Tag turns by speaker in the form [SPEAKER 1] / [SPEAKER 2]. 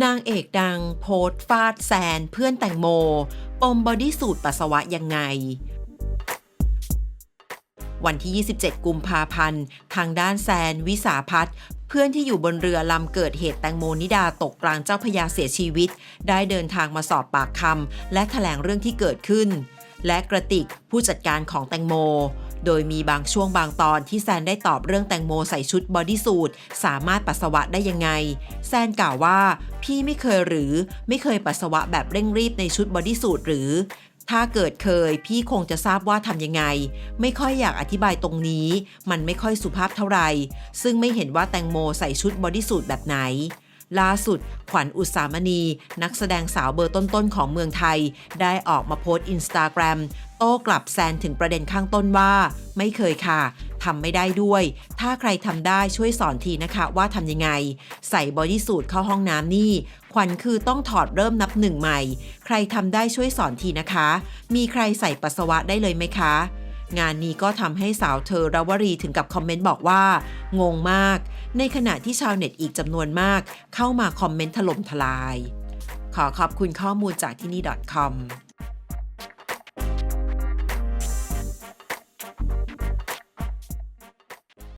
[SPEAKER 1] นางเอกดังโพส์ฟาดแซนเพื่อนแตงโม ปมบอดี้สูตรปัสสาวะยังไง วันที่ 27 กุมภาพันธ์ ทางด้านแซนวิสาพัฒน์เพื่อนที่อยู่บนเรือลำเกิดเหตุแตงโมนิดาตกกลางเจ้าพยาเสียชีวิต ได้เดินทางมาสอบปากคำและแถลงเรื่องที่เกิดขึ้น และกระติกผู้จัดการของแตงโม โดยมีบางช่วงบางตอนที่แซนได้ตอบเรื่องแตงโมใส่ชุดบอดี้สูทสามารถปัสสาวะได้ยังไง แซนกล่าวว่า พี่ไม่เคยหรือไม่เคยปัสสาวะแบบเร่งรีบในชุดบอดี้สูทหรือถ้าเกิดเคย พี่คงจะทราบว่าทำยังไง ไม่ค่อยอยากอธิบายตรงนี้ มันไม่ค่อยสุภาพเท่าไหร่ซึ่งไม่เห็นว่าแตงโมใส่ชุดบอดี้สูทแบบไหน ล่าสุด ขวัญอุตสามณี นักแสดงสาวเบอร์ต้นๆของเมืองไทย ได้ออกมาโพสต์อินสตาแกรม โต้กลับแซนถึงประเด็นข้างต้นว่า ไม่เคยค่ะทำไม่ได้ด้วย ถ้าใครทำได้ช่วยสอนทีนะคะว่าทำยังไง ใส่บอดี้สูทเข้าห้องน้ำนี่ ขวัญคือต้องถอดเริ่มนับหนึ่งใหม่ ใครทำได้ช่วยสอนทีนะคะ มีใครใส่ปัสสาวะได้เลยไหมคะ งานนี้ก็ทำให้สาวเธอราวรีถึงกับคอมเมนต์บอกว่า งงมาก ในขณะที่ชาวเน็ตอีกจำนวนมาก เข้ามาคอมเมนต์ถล่มทลาย ขอขอบคุณข้อมูลจากที่นี่ .com